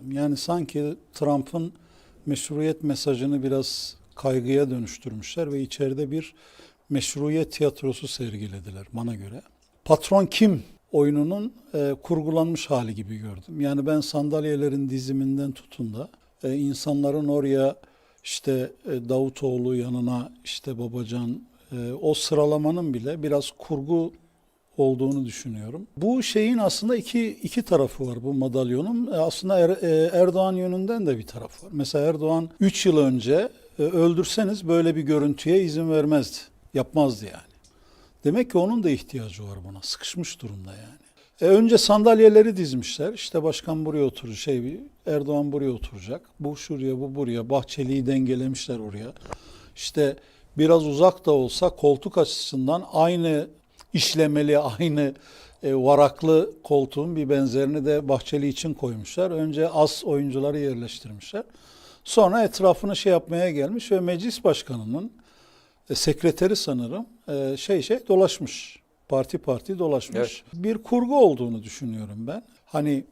düşünüyorum. Yani sanki Trump'ın meşruiyet mesajını biraz kaygıya dönüştürmüşler ve içeride bir meşruiyet tiyatrosu sergilediler bana göre. Patron kim oyununun e, kurgulanmış hali gibi gördüm. Yani ben sandalyelerin diziminden tutun da e, insanların oraya işte e, Davutoğlu yanına işte Babacan e, o sıralamanın bile biraz kurgu olduğunu düşünüyorum. Bu şeyin aslında iki iki tarafı var bu madalyonun. E, Aslında Er- e, Erdoğan yönünden de bir taraf var. Mesela Erdoğan 3 yıl önce e, öldürseniz böyle bir görüntüye izin vermezdi. Yapmazdı yani. Demek ki onun da ihtiyacı var buna. Sıkışmış durumda yani. E önce sandalyeleri dizmişler. İşte başkan buraya oturacak, şey Erdoğan buraya oturacak. Bu şuraya, bu buraya. Bahçeli'yi dengelemişler oraya. İşte biraz uzak da olsa koltuk açısından aynı işlemeli, aynı e, varaklı koltuğun bir benzerini de Bahçeli için koymuşlar. Önce az oyuncuları yerleştirmişler. Sonra etrafını şey yapmaya gelmiş ve meclis başkanının e, sekreteri sanırım e, şey şey dolaşmış. Parti parti dolaşmış. Evet. Bir kurgu olduğunu düşünüyorum ben. Hani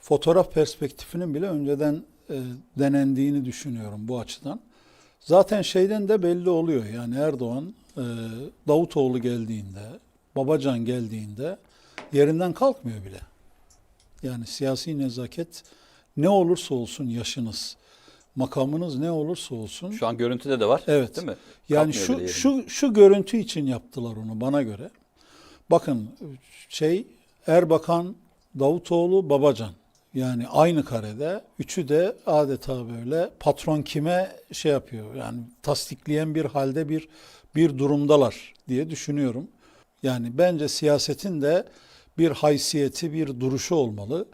fotoğraf perspektifinin bile önceden e, denendiğini düşünüyorum bu açıdan. Zaten şeyden de belli oluyor. Yani Erdoğan e, Davutoğlu geldiğinde, Babacan geldiğinde yerinden kalkmıyor bile. Yani siyasi nezaket ne olursa olsun yaşınız, makamınız ne olursa olsun Şu an görüntüde de var. Evet. Değil mi? Yani Kalkmıyor şu şu şu görüntü için yaptılar onu bana göre. Bakın şey Erbakan, Davutoğlu, Babacan. Yani aynı karede üçü de adeta böyle patron kime şey yapıyor. Yani tasdikleyen bir halde bir bir durumdalar diye düşünüyorum. Yani bence siyasetin de bir haysiyeti, bir duruşu olmalı.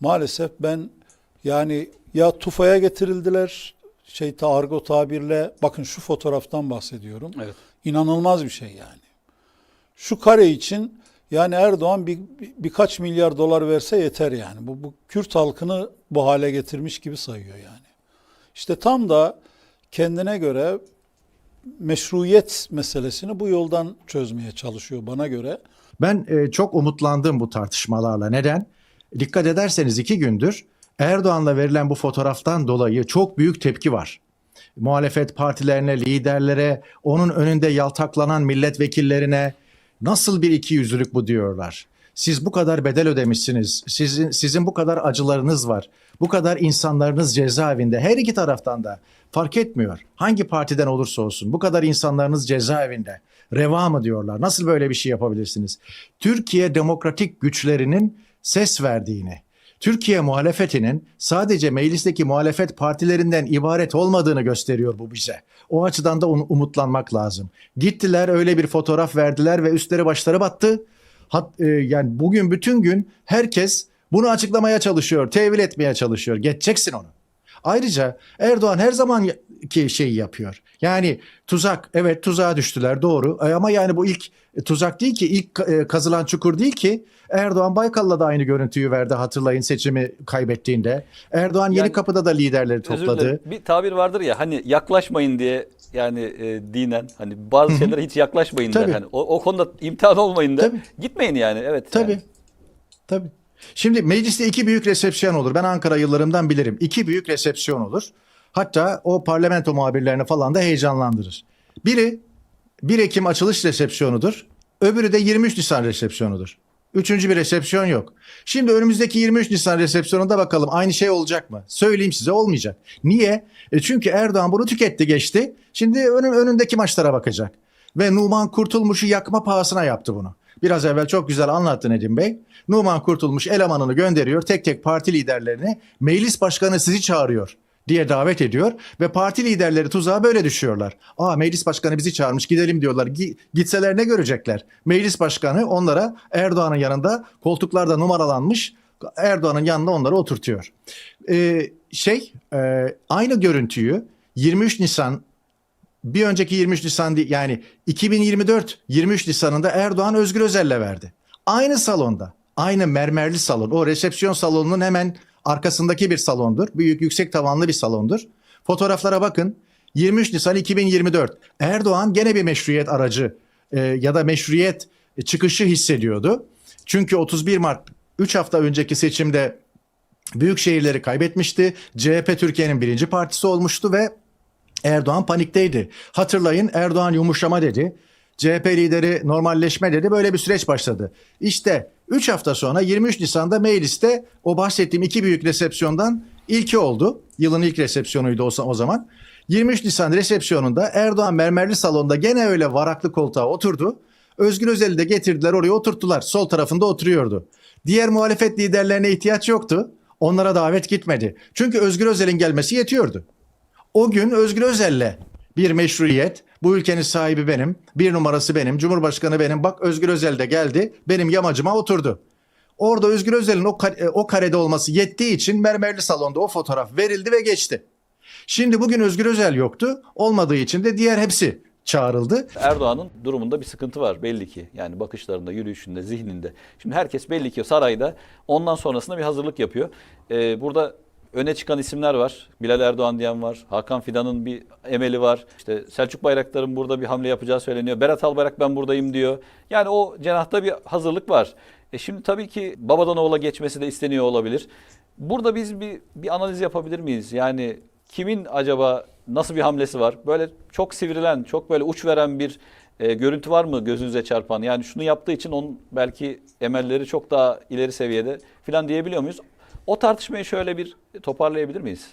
Maalesef ben yani ya tufaya getirildiler şey ta argo tabirle bakın şu fotoğraftan bahsediyorum. Evet. İnanılmaz bir şey yani. Şu kare için yani Erdoğan bir, bir- birkaç milyar dolar verse yeter yani. Bu, bu Kürt halkını bu hale getirmiş gibi sayıyor yani. İşte tam da kendine göre meşruiyet meselesini bu yoldan çözmeye çalışıyor bana göre. Ben e, çok umutlandım bu tartışmalarla. Neden? Dikkat ederseniz iki gündür Erdoğan'la verilen bu fotoğraftan dolayı çok büyük tepki var. Muhalefet partilerine, liderlere, onun önünde yaltaklanan milletvekillerine nasıl bir ikiyüzlülük bu diyorlar. Siz bu kadar bedel ödemişsiniz. Sizin sizin bu kadar acılarınız var. Bu kadar insanlarınız cezaevinde. Her iki taraftan da fark etmiyor. Hangi partiden olursa olsun bu kadar insanlarınız cezaevinde. Reva mı diyorlar? Nasıl böyle bir şey yapabilirsiniz? Türkiye demokratik güçlerinin ses verdiğini, Türkiye muhalefetinin sadece meclisteki muhalefet partilerinden ibaret olmadığını gösteriyor bu bize. O açıdan da um- umutlanmak lazım. Gittiler öyle bir fotoğraf verdiler ve üstleri başları battı. Hat, e, yani bugün bütün gün herkes bunu açıklamaya çalışıyor, tevil etmeye çalışıyor. Geçeceksin onu. Ayrıca Erdoğan her zamanki şeyi yapıyor. Yani tuzak, evet tuzağa düştüler doğru. E, Ama yani bu ilk e, tuzak değil ki, ilk e, kazılan çukur değil ki. Erdoğan Baykal'la da aynı görüntüyü verdi hatırlayın seçimi kaybettiğinde. Erdoğan Yeni Yani- Kapı'da da liderleri topladı. dilerim. Bir tabir vardır ya hani yaklaşmayın diye yani e, dinen hani bazı şeylere hiç yaklaşmayın der. Tabii. Hani o, o konuda imtihan olmayın der. Tabii. Gitmeyin yani evet. Tabii. yani. Tabii. Şimdi mecliste iki büyük resepsiyon olur. Ben Ankara yıllarımdan bilirim. İki büyük resepsiyon olur. Hatta o parlamento muhabirlerini falan da heyecanlandırır. Biri 1 Ekim açılış resepsiyonudur. Öbürü de 23 Nisan resepsiyonudur. Üçüncü bir resepsiyon yok. Şimdi önümüzdeki 23 Nisan resepsiyonunda bakalım aynı şey olacak mı? Söyleyeyim size olmayacak. Niye? E çünkü Erdoğan bunu tüketti geçti. Şimdi önün, önündeki maçlara bakacak. Ve Numan Kurtulmuş'u yakma pahasına yaptı bunu. Biraz evvel çok güzel anlattı Nedim Bey. Numan Kurtulmuş elemanını gönderiyor tek tek parti liderlerini. Meclis başkanı sizi çağırıyor diye davet ediyor ve parti liderleri tuzağa böyle düşüyorlar. Aa meclis başkanı bizi çağırmış gidelim diyorlar. Gi- gitseler ne görecekler? Meclis başkanı onlara Erdoğan'ın yanında koltuklarda numaralanmış Erdoğan'ın yanında onları oturtuyor. Ee, şey e, aynı görüntüyü 23 Nisan bir önceki 23 Nisan yani 2024 23 Nisan'ında Erdoğan Özgür Özel'le verdi. Aynı salonda, aynı mermerli salon. O resepsiyon salonunun hemen arkasındaki bir salondur. Büyük yüksek tavanlı bir salondur. Fotoğraflara bakın. 23 Nisan 2024. Erdoğan gene bir meşruiyet aracı e, ya da meşruiyet çıkışı hissediyordu. Çünkü 31 Mart 3 hafta önceki seçimde büyük şehirleri kaybetmişti. CHP Türkiye'nin birinci partisi olmuştu ve Erdoğan panikteydi. Hatırlayın Erdoğan yumuşama dedi. CHP lideri normalleşme dedi. Böyle bir süreç başladı. İşte 3 hafta sonra 23 Nisan'da mecliste o bahsettiğim iki büyük resepsiyondan ilki oldu. Yılın ilk resepsiyonuydu o, o zaman. 23 Nisan resepsiyonunda Erdoğan mermerli salonda gene öyle varaklı koltuğa oturdu. Özgür Özel'i de getirdiler oraya oturttular. Sol tarafında oturuyordu. Diğer muhalefet liderlerine ihtiyaç yoktu. Onlara davet gitmedi. Çünkü Özgür Özel'in gelmesi yetiyordu. O gün Özgür Özel'le bir meşruiyet, bu ülkenin sahibi benim, bir numarası benim, Cumhurbaşkanı benim, bak Özgür Özel de geldi, benim yamacıma oturdu. Orada Özgür Özel'in o, kare- o karede olması yettiği için mermerli salonda o fotoğraf verildi ve geçti. Şimdi bugün Özgür Özel yoktu, olmadığı için de diğer hepsi çağrıldı. Erdoğan'ın durumunda bir sıkıntı var belli ki. Yani bakışlarında, yürüyüşünde, zihninde. Şimdi herkes belli ki sarayda ondan sonrasında bir hazırlık yapıyor. Ee, burada öne çıkan isimler var. Bilal Erdoğan diyen var. Hakan Fidan'ın bir emeli var. İşte Selçuk Bayraktar'ın burada bir hamle yapacağı söyleniyor. Berat Albayrak ben buradayım diyor. Yani o cenahta bir hazırlık var. E şimdi tabii ki babadan oğula geçmesi de isteniyor olabilir. Burada biz bir, bir analiz yapabilir miyiz? Yani kimin acaba nasıl bir hamlesi var? Böyle çok sivrilen, çok böyle uç veren bir e, görüntü var mı gözünüze çarpan? Yani şunu yaptığı için onun belki emelleri çok daha ileri seviyede falan diyebiliyor muyuz? O tartışmayı şöyle bir toparlayabilir miyiz?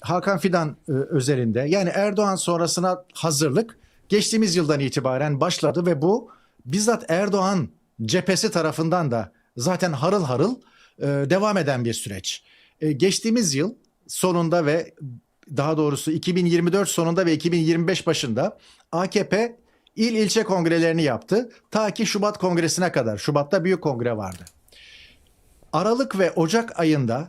Hakan Fidan e, özelinde yani Erdoğan sonrasına hazırlık geçtiğimiz yıldan itibaren başladı ve bu bizzat Erdoğan cephesi tarafından da zaten harıl harıl e, devam eden bir süreç. E, geçtiğimiz yıl sonunda ve daha doğrusu 2024 sonunda ve 2025 başında AKP il ilçe kongrelerini yaptı. Ta ki Şubat kongresine kadar. Şubat'ta büyük kongre vardı. Aralık ve Ocak ayında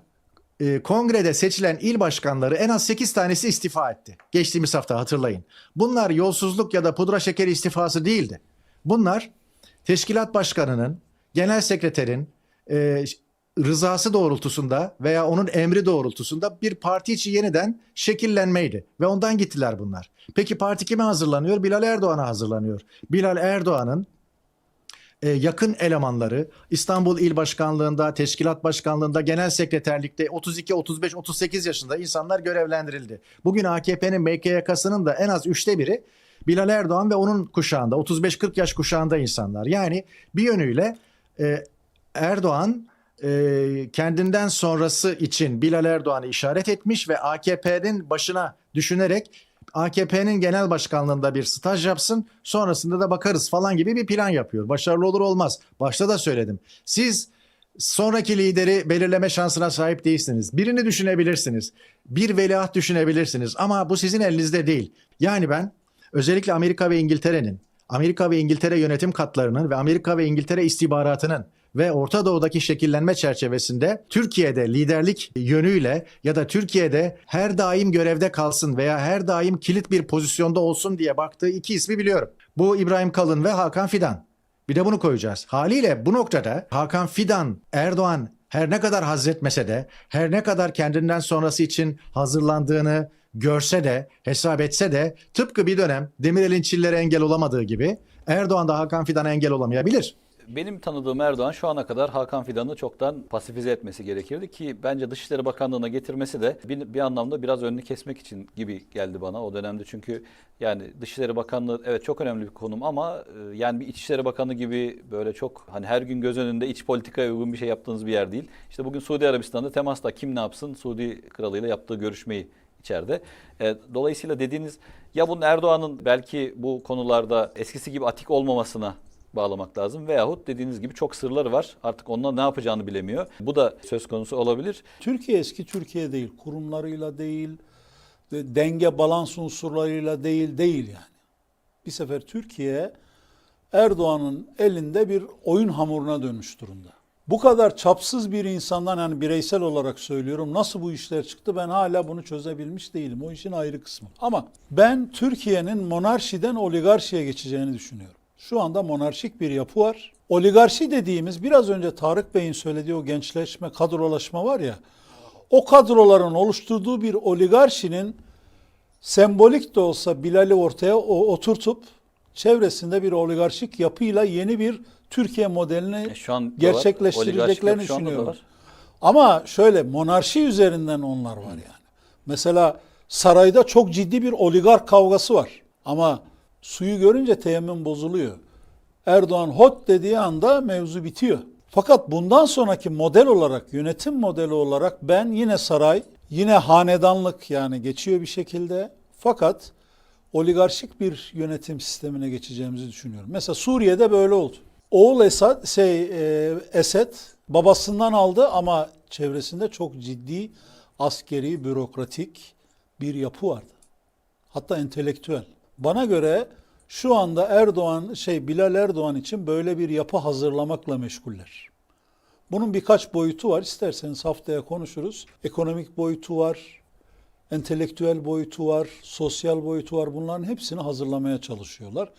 e, kongrede seçilen il başkanları en az 8 tanesi istifa etti. Geçtiğimiz hafta hatırlayın. Bunlar yolsuzluk ya da pudra şekeri istifası değildi. Bunlar teşkilat başkanının, genel sekreterin e, rızası doğrultusunda veya onun emri doğrultusunda bir parti içi yeniden şekillenmeydi. Ve ondan gittiler bunlar. Peki parti kime hazırlanıyor? Bilal Erdoğan'a hazırlanıyor. Bilal Erdoğan'ın e, yakın elemanları İstanbul İl Başkanlığında, Teşkilat Başkanlığında, Genel Sekreterlikte 32, 35, 38 yaşında insanlar görevlendirildi. Bugün AKP'nin MKYK'sının da en az üçte biri Bilal Erdoğan ve onun kuşağında 35-40 yaş kuşağında insanlar. Yani bir yönüyle e, Erdoğan e, kendinden sonrası için Bilal Erdoğan'ı işaret etmiş ve AKP'nin başına düşünerek AKP'nin genel başkanlığında bir staj yapsın sonrasında da bakarız falan gibi bir plan yapıyor. Başarılı olur olmaz. Başta da söyledim. Siz sonraki lideri belirleme şansına sahip değilsiniz. Birini düşünebilirsiniz. Bir veliaht düşünebilirsiniz ama bu sizin elinizde değil. Yani ben özellikle Amerika ve İngiltere'nin, Amerika ve İngiltere yönetim katlarının ve Amerika ve İngiltere istihbaratının ve Orta Doğu'daki şekillenme çerçevesinde Türkiye'de liderlik yönüyle ya da Türkiye'de her daim görevde kalsın veya her daim kilit bir pozisyonda olsun diye baktığı iki ismi biliyorum. Bu İbrahim Kalın ve Hakan Fidan. Bir de bunu koyacağız. Haliyle bu noktada Hakan Fidan, Erdoğan her ne kadar hazretmese de, her ne kadar kendinden sonrası için hazırlandığını görse de, hesap etse de tıpkı bir dönem Demirel'in Çillere engel olamadığı gibi Erdoğan da Hakan Fidan'a engel olamayabilir. Benim tanıdığım Erdoğan şu ana kadar Hakan Fidan'ı çoktan pasifize etmesi gerekirdi ki bence Dışişleri Bakanlığı'na getirmesi de bir, bir anlamda biraz önünü kesmek için gibi geldi bana o dönemde. Çünkü yani Dışişleri Bakanlığı evet çok önemli bir konum ama e, yani bir İçişleri Bakanı gibi böyle çok hani her gün göz önünde iç politikaya uygun bir şey yaptığınız bir yer değil. İşte bugün Suudi Arabistan'da temasta kim ne yapsın Suudi kralıyla yaptığı görüşmeyi içeride. E, dolayısıyla dediğiniz ya bunun Erdoğan'ın belki bu konularda eskisi gibi atik olmamasına bağlamak lazım veyahut dediğiniz gibi çok sırları var. Artık onunla ne yapacağını bilemiyor. Bu da söz konusu olabilir. Türkiye eski Türkiye değil. Kurumlarıyla değil, de- denge balans unsurlarıyla değil, değil yani. Bir sefer Türkiye Erdoğan'ın elinde bir oyun hamuruna dönmüş durumda. Bu kadar çapsız bir insandan yani bireysel olarak söylüyorum nasıl bu işler çıktı ben hala bunu çözebilmiş değilim. O işin ayrı kısmı. Ama ben Türkiye'nin monarşiden oligarşiye geçeceğini düşünüyorum. Şu anda monarşik bir yapı var. Oligarşi dediğimiz biraz önce Tarık Bey'in söylediği o gençleşme, kadrolaşma var ya. O kadroların oluşturduğu bir oligarşinin sembolik de olsa Bilal'i ortaya oturtup çevresinde bir oligarşik yapıyla yeni bir Türkiye modelini E, şu an gerçekleştireceklerini düşünüyorum. Ama şöyle monarşi üzerinden onlar var yani. Mesela sarayda çok ciddi bir oligark kavgası var. Ama suyu görünce teyemmüm bozuluyor. Erdoğan hot dediği anda mevzu bitiyor. Fakat bundan sonraki model olarak, yönetim modeli olarak ben yine saray, yine hanedanlık yani geçiyor bir şekilde. Fakat oligarşik bir yönetim sistemine geçeceğimizi düşünüyorum. Mesela Suriye'de böyle oldu. Oğul Esad, şey, e, Esed babasından aldı ama çevresinde çok ciddi askeri, bürokratik bir yapı vardı. Hatta entelektüel. Bana göre şu anda Erdoğan, şey Bilal Erdoğan için böyle bir yapı hazırlamakla meşguller. Bunun birkaç boyutu var. İsterseniz haftaya konuşuruz. Ekonomik boyutu var, entelektüel boyutu var, sosyal boyutu var. Bunların hepsini hazırlamaya çalışıyorlar.